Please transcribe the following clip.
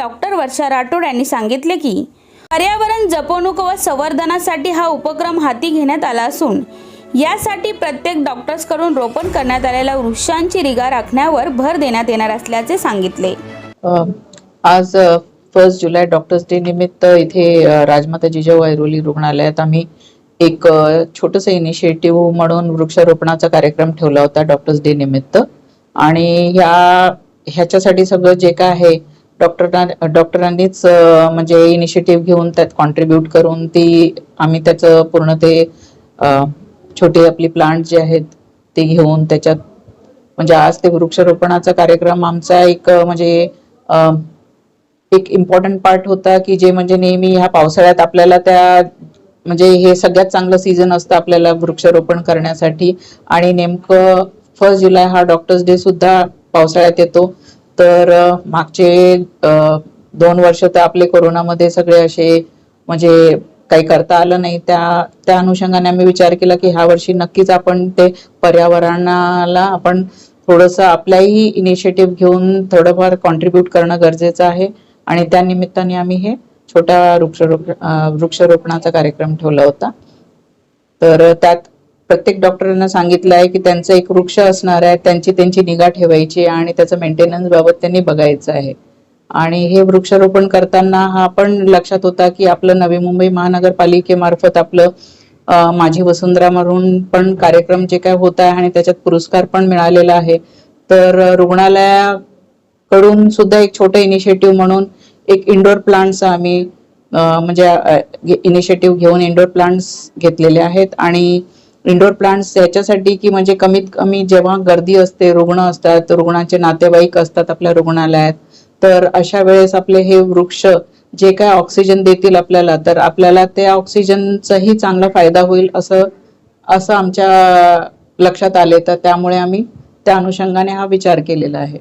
Doctor वर्षा राठोड यांनी सांगितले की पर्यावरण जपवणूक व संवर्धनासाठी हा उपक्रम हाती घेण्यात आला असून यासाठी प्रत्येक डॉक्टर्सकडून रोपण करण्यात आलेल्या वृक्षांची रिगा राखण्यावर भर देण्यात येणार असल्याचे सांगितले. आज फर्स्ट जुलै डॉक्टर्स डे निमित्त इथे राजमाता जिजाऊ ऐरोली रुग्णालयात आम्ही एक छोटंसं इनिशिएटिव्ह म्हणून वृक्षारोपणाचा कार्यक्रम ठेवला होता डॉक्टर्स डे निमित्त. आणि ह्या ह्याच्यासाठी सगळं जे काय आहे डॉक्टरां डॉक्टरांनीच म्हणजे इनिशिएटिव्ह घेऊन त्यात कॉन्ट्रीब्यूट करून ती आम्ही त्याचं पूर्ण ते छोटे आपली प्लांट जे आहेत ते घेऊन त्याच्यात म्हणजे आज ते वृक्षारोपणाचा कार्यक्रम आमचा एक म्हणजे एक इम्पॉर्टंट पार्ट होता की जे म्हणजे नेहमी ह्या पावसाळ्यात आपल्याला त्या म्हणजे हे सगळ्यात चांगलं सीझन असतं आपल्याला वृक्षारोपण करण्यासाठी. आणि नेमकं फर्स्ट जुलै हा डॉक्टर्स डे सुद्धा पावसाळ्यात येतो. तर मागचे दोन वर्ष तर आपले कोरोनामध्ये सगळे असे म्हणजे काही करता आलं नाही. त्या त्या अनुषंगाने आम्ही विचार केला की ह्या वर्षी नक्कीच आपण ते पर्यावरणाला आपण थोडंसं आपल्याही इनिशिएटिव्ह घेऊन थोडंफार कॉन्ट्रीब्यूट करणं गरजेचं आहे. आणि त्या निमित्ताने आम्ही हे छोट्या वृक्षारोप वृक्षारोपणाचा कार्यक्रम ठेवला होता. तर त्यात प्रत्येक डॉक्टरांना सांगितलं आहे की त्यांचं एक वृक्ष असणार आहे त्यांची त्यांची निगा ठेवायची आणि त्याचं मेंटेनन्स बाबत त्यांनी बघायचं आहे. आणि हे वृक्षारोपण करताना हा पण लक्षात होता की आपलं नवी मुंबई महानगरपालिकेमार्फत आपलं माझी वसुंधरा म्हणून पण कार्यक्रम जे काय होत आहे आणि त्याच्यात पुरस्कार पण मिळालेला आहे. तर रुग्णालयाकडून सुद्धा एक छोटं इनिशिएटिव्ह म्हणून एक इंडोर प्लांट्स आम्ही म्हणजे इनिशिएटिव्ह घेऊन इंडोर प्लांट्स घेतलेले आहेत. आणि इंडोर प्लांट्स याच्यासाठी की म्हणजे कमीत कमी जेव्हा गर्दी असते रुग्ण असतात रुग्णांचे नातेवाईक असतात आपल्या रुग्णालयात तर अशा वेळेस आपले हे वृक्ष जे काय ऑक्सिजन देतील आपल्याला तर आपल्याला त्या ऑक्सिजनचाही चांगला फायदा होईल असं असं आमच्या लक्षात आले. तर त्यामुळे आम्ही त्या अनुषंगाने हा विचार केलेला आहे.